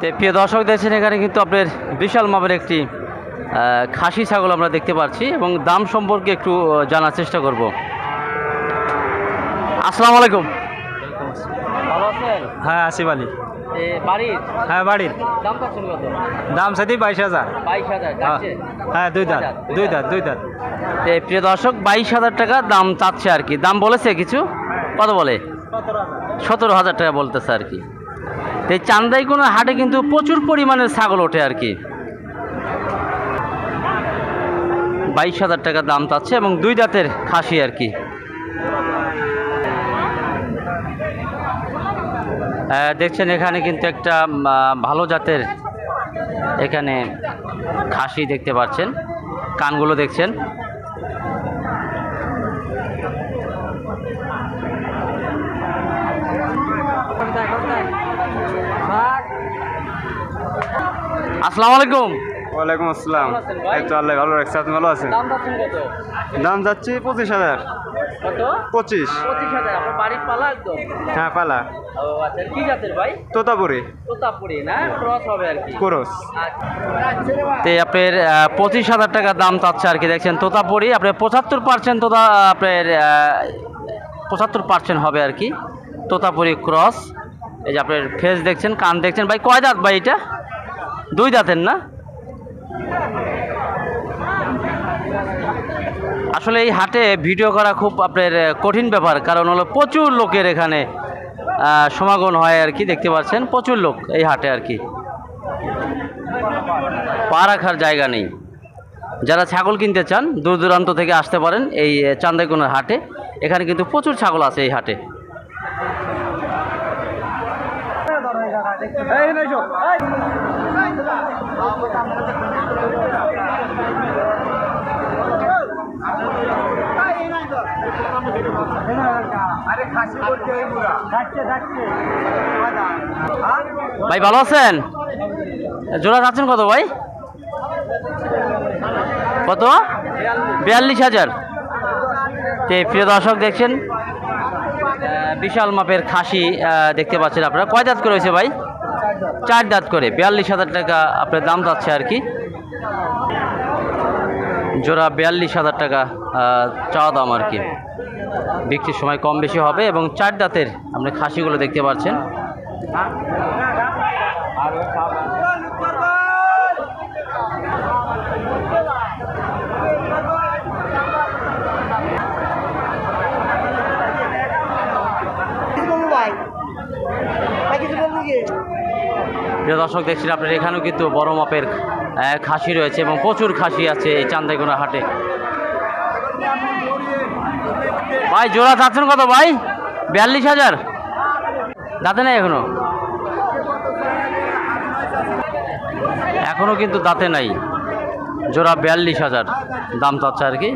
তো প্রিয় দর্শক দেখছেন এখানে কিন্তু আপনার বিশাল মাপের একটি খাসি ছাগল আমরা দেখতে পাচ্ছি এবং দাম সম্পর্কে একটু জানার চেষ্টা করব। আসসালামু আলাইকুম। ভালো আছেন? হ্যাঁ আসিফ আলী বাড়ির? হ্যাঁ বাড়ির। দাম কত? দাম সাথে বাইশ হাজার। বাইশ হাজার হ্যাঁ হ্যাঁ দুই দাঁত দুই দাঁত দুই দাঁত। প্রিয় দর্শক বাইশ হাজার টাকা দাম চাচ্ছে আর কি। দাম বলেছে কিছু? কত বলে? সতেরো হাজার টাকা বলতেছে আর কি। এই চান্দাই কোনো হাটে কিন্তু প্রচুর পরিমাণে ছাগল ওঠে আর কি। বাইশ হাজার টাকা দাম চাচ্ছে এবং দুই দাঁতের খাসি আর কি। দেখছেন এখানে কিন্তু একটা ভালো জাতের এখানে খাসি দেখতে পাচ্ছেন। কানগুলো দেখছেন। আসসালামু আলাইকুম। ওয়ালাইকুম আসসালাম? এই তো আল্লাহ ভালো রাখছে আপনি ভালো আছেন? দাম পাচ্ছেন কত? দাম যাচ্ছি পঁচিশ হাজার। পঁচিশ। হ্যাঁ পালা। ও আচ্ছা কি জাতের ভাই? তোতাপুরি। তোতাপুরি ক্রস হবে আর কি। কোরস। তে আপনার পঁচিশ হাজার টাকা দাম চাচ্ছে আর কি দেখছেন তোতাপুরি আপনার পঁচাত্তর পার্সেন্ট তোতা আপনার পঁচাত্তর পার্সেন্ট হবে আর কি তোতাপুরি ক্রস। এই যে আপনার ফেস দেখছেন কান দেখছেন ভাই কয় দাঁত ভাই এটা? দুই দাঁতের না? আসলে এই হাটে ভিডিও করা খুব আপনার কঠিন ব্যাপার, কারণ হলো প্রচুর লোকের এখানে সমাগম হয় আর কি, দেখতে পাচ্ছেন, প্রচুর লোক এই হাটে আর কি। পা রাখার জায়গা নেই। যারা ছাগল কিনতে চান, দূর দূরান্ত থেকে আসতে পারেন এই চান্দাইকোনার হাটে। এখানে কিন্তু প্রচুর ছাগল আছে এই হাটে। ভাই, ভালো আছেন? জোড়া যাচ্ছেন কত ভাই? কত? বিয়াল্লিশ হাজার। প্রিয় দর্শক দেখছেন বিশাল মাপের খাসি দেখতে পাচ্ছেন আপনারা। কয় দাঁত করে হয়েছে ভাই? চার দাঁত করে, বিয়াল্লিশ হাজার টাকা আপনার দাম যাচ্ছে আর কি। জোড়া বিয়াল্লিশ হাজার টাকা চাওয়া দাম আর কি। বিক্রির সময় কম বেশি হবে এবং চার দাঁতের আপনি খাসিগুলো দেখতে পাচ্ছেন। প্রিয় দর্শক, দেখছেন আপনার, এখানেও কিন্তু বড় মাপের খাসি রয়েছে এবং প্রচুর খাসি আছে এই চান্দাইগোনা হাটে। ভাই, জোড়া চাচ্ছেন কত ভাই? বিয়াল্লিশ হাজার? দাঁতে নাই এখনও? এখনও কিন্তু দাঁতে নাই। জোড়া বিয়াল্লিশ হাজার। দাম চাচ্ছে আর কি।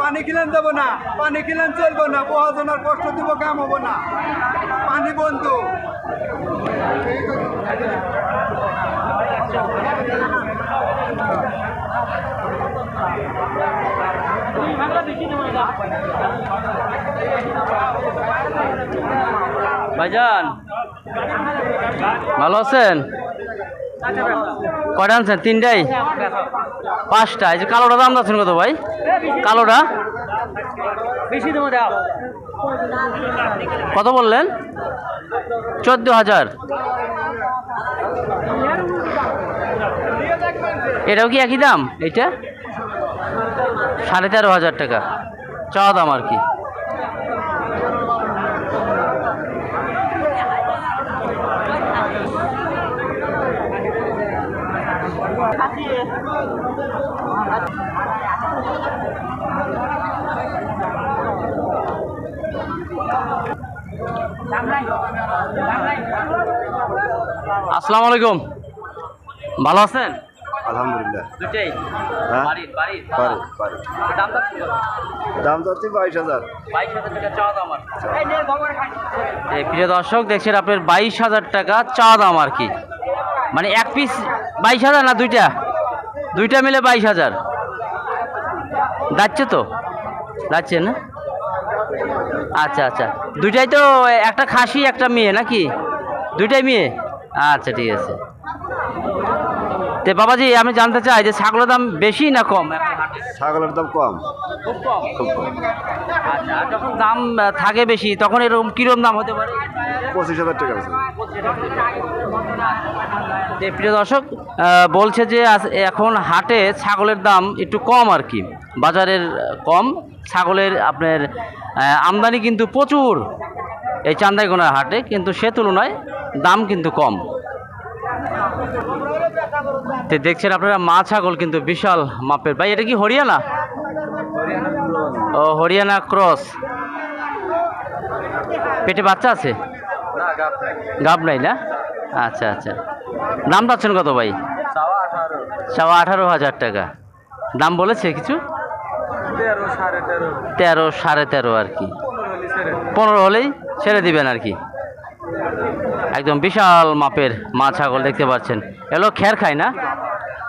পানি কিলেন দেবো না, পানি কিলেন চলবো না মহাজনের কষ্ট দিব, কাম হব না। পানি বন্ধু। ভাইজান, ভালো আছেন? কয়টা আনছেন? তিনটাই? পাঁচটা। এই যে কালোটা দাম যাচ্ছেন কত ভাই? কালোটা? কত বললেন? চোদ্দ হাজার। এটাও কি একই দাম? এইটা? সাড়ে তেরো হাজার টাকা। চাওয়া দাম আর কি। আসসালামু আলাইকুম। ভালো আছেন? আলহামদুলিল্লাহ। দুটাই হ্যাঁ। বাড়ির বাড়ির? পারি পারি দাম যাচ্ছে দাম যাচ্ছি বাইশ হাজার। বাইশ হাজার টাকা চাওয়া দাম আর এই প্রিয় দর্শক দেখছেন আপনার বাইশ হাজার টাকা চাওয়া দাম আর কি। মানে এক পিস বাইশ হাজার না দুইটা? দুইটা মিলে বাইশ হাজার। যাচ্ছে তো? যাচ্ছে না? আচ্ছা আচ্ছা। দুইটাই তো একটা খাসি একটা মেয়ে নাকি? দুইটাই মেয়ে? আচ্ছা ঠিক আছে। তে বাবাজি আমি জানতে চাই যে ছাগলের দাম বেশি না কম? ছাগলের দাম কম। খুব কম? খুব কম। আচ্ছা যখন দাম থাকে বেশি তখন এরকম কীরকম দাম হতে পারে? পঁচিশ হাজার টাকা আছে। প্রিয় দর্শক বলছে যে এখন হাটে ছাগলের দাম একটু কম আর কি। বাজারের কম। ছাগলের আপনার আমদানি কিন্তু প্রচুর এই চান্দাইগোনার হাটে কিন্তু সে তুলনায় দাম কিন্তু কম। তো দেখছেন আপনারা মা ছাগল কিন্তু বিশাল মাপের। ভাই এটা কি হরিয়ানা? ও হরিয়ানা ক্রস। পেটে বাচ্চা আছে? গাব নাই না? আচ্ছা আচ্ছা। দাম পাচ্ছেন কত ভাই? সাওয়া আঠারো হাজার টাকা। দাম বলেছে কিছু? তেরো, সাড়ে তেরো আর কি। পনেরো হলেই ছেড়ে দিবেন আর কি। একদম বিশাল মাপের মা ছাগল দেখতে পাচ্ছেন। এগুলো খ্যার খায় না?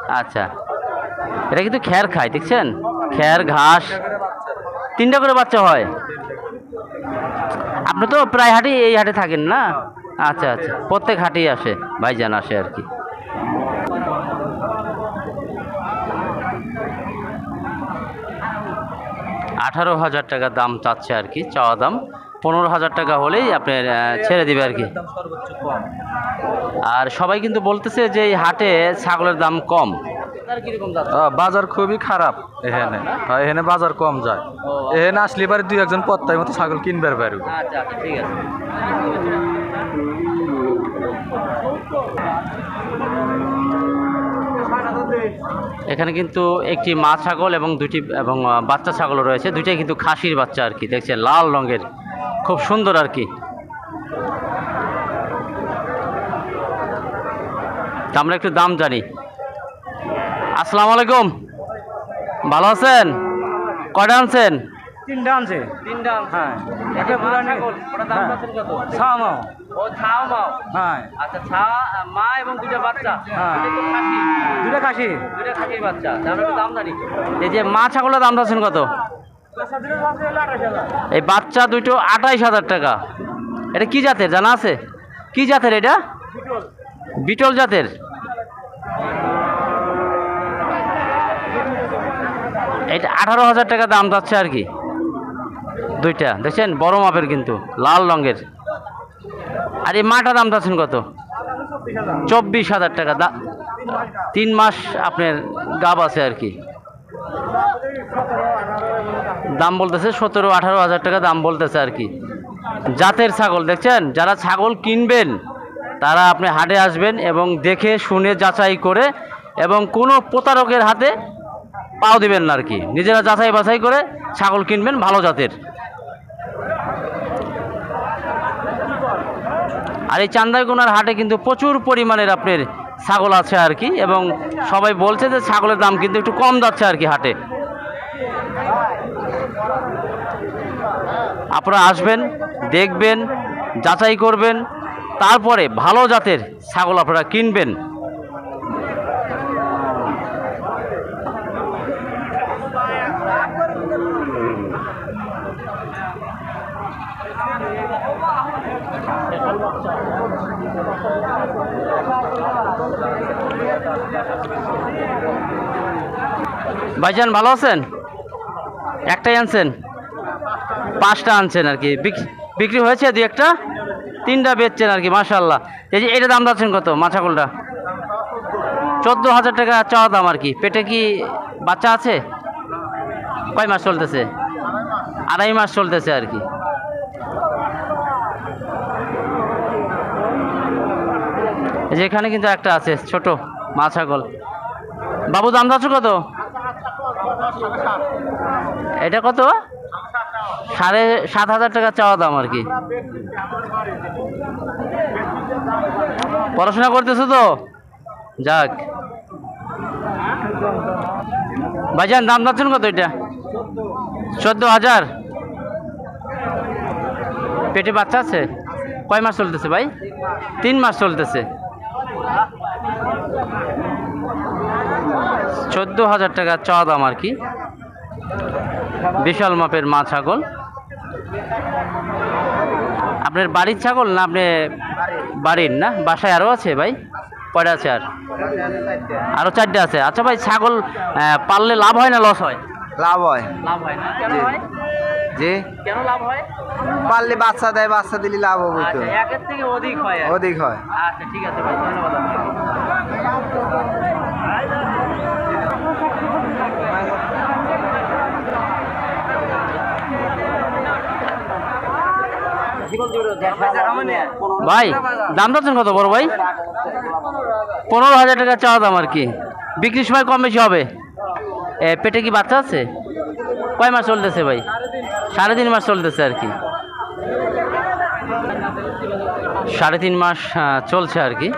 আচ্ছা। এটা কিন্তু খ্যার খায়, দেখছেন? খ্যার ঘাস। তিনটা করে বাচ্চা হয়। আপনি তো প্রায় হাটে এই হাটে থাকেন না? আচ্ছা আচ্ছা। প্রত্যেক হাটেই আসে, ভাইজান আসে আর কি। আঠারো হাজার টাকা দাম চাচ্ছে আর কি চাওয়া দাম। পনেরো হাজার টাকা হলেই আপনার আহ, ছেড়ে দিবে আর কি। আর সবাই কিন্তু বলতেছে যে এই হাটে ছাগলের দাম কম। বাজার খুবই খারাপ এখানে। হ্যাঁ, এখানে বাজার কম যায়। এখানে আসলে এবারে দুই একজন পত্তায় মতো ছাগল কিনবার পারবে আচ্ছা আচ্ছা ঠিক আছে। এখানে কিন্তু একটি মা ছাগল এবং দুটি এবং বাচ্চা ছাগল রয়েছে। দুইটাই কিন্তু খাসির বাচ্চা আর কি দেখছেন? লাল রঙের। খুব সুন্দর আর কি। তা আমরা একটু দাম জানি। আসসালামু আলাইকুম। ভালো আছেন? কয়টা আনছেন? তিনটা আনছে। তিনটা হ্যাঁ। একটা দাম হ্যাঁ। কত? ও ছাও মাও হ্যাঁ। আচ্ছা ছা মা এবং দুইটা বাচ্চা। হ্যাঁ। খাসি। দুটা খাসির বাচ্চা। তার একটু দাম জানি। এই যে মা ছাগলের দাম চাচ্ছেন কত? এই বাচ্চা দুটো আঠাইশ হাজার টাকা। এটা কি জাতের? জানা আছে? কি জাতের এটা? বিটল জাতের। এটা আঠারো হাজার টাকা দাম যাচ্ছে আর কি। দুইটা। দেখছেন? বড় মাপের কিন্তু। লাল রঙের। আর এই মাটা দাম যাচ্ছেন কত? চব্বিশ হাজার টাকা। দা তিন মাস আপনার গাব আছে আর কি। দাম বলতেছে সতেরো, আঠারো হাজার টাকা দাম বলতেছে আর কি। জাতের ছাগল, দেখছেন? যারা ছাগল কিনবেন, তারা আপনি হাটে আসবেন এবং দেখে, শুনে, যাচাই করে এবং কোনো প্রতারকের হাতে পাও দিবেন না আর কি। নিজেরা যাচাই বাছাই করে ছাগল কিনবেন ভালো জাতের। আর এই চান্দাইকোনার হাটে কিন্তু প্রচুর পরিমাণের আপনার ছাগল আছে আর কি, এবং সবাই বলছে যে ছাগলের দাম কিন্তু একটু কম যাচ্ছে আর কি হাটে। আপনারা আসবেন, দেখবেন, যাচাই করবেন, তারপরে ভালো জাতের ছাগল আপনারা কিনবেন। ভাইজান, ভালো আছেন? একটাই আনছেন? পাঁচটা আনছেন আর কি। বিক- বিক্রি হয়েছে দু একটা, তিনটা বেচছেন আর কি মাশাল্লাহ এই যে এটা দাম যাচ্ছেন কত, মাছাকলটা? চোদ্দ হাজার টাকা চাওয়া দাম আর কি। পেটে কি বাচ্চা আছে? কয় মাস চলতেছে? আড়াই মাস চলতেছে আর কি। এই যে এখানে কিন্তু একটা আছে, ছোট মা ছাগল। বাবু, দাম যাচ্ছে কত? এটা কত? সাড়ে সাত হাজার টাকা চাওয়া দাম আর কি। পড়াশোনা করতেছো তো? যাক। ভাইজান, দাম যাচ্ছেন কত এটা? চোদ্দ হাজার। পেটে বাচ্চা আছে? কয় মাস চলতেছে ভাই? তিন মাস চলতেছে। চোদ্দ হাজার টাকা চাওয়া দাম আর কি। বিশাল মাপের মা ছাগল। আপনার বাড়ির ছাগল না আপনি বাড়ির না? বাসায় আরও আছে ভাই? কয়টা আছে আর? আরও চারটে আছে। আচ্ছা ভাই ছাগল পাললে লাভ হয় না লস হয়? লাভ হয়। লাভ হয় না। কেন জি। যে কেন লাভ হয়? পারলে বাচ্চা দেয় বাচ্চা দিলে লাভ হবে তো। আচ্ছা একের থেকে অধিক হয় অধিক হয়। আচ্ছা ঠিক আছে ভাই ধন্যবাদ ভাই দাম চাচ্ছেন কত বড় ভাই? পনেরো হাজার টাকা চাওয়া দাম আর কি। বিক্রির সময় কম বেশি হবে। পেটে কি বাচ্চা আছে? কয় মাস চলতেছে ভাই? সাড়ে তিন মাস চলতেছে আর কি। সাড়ে তিন মাস চলছে আর কি।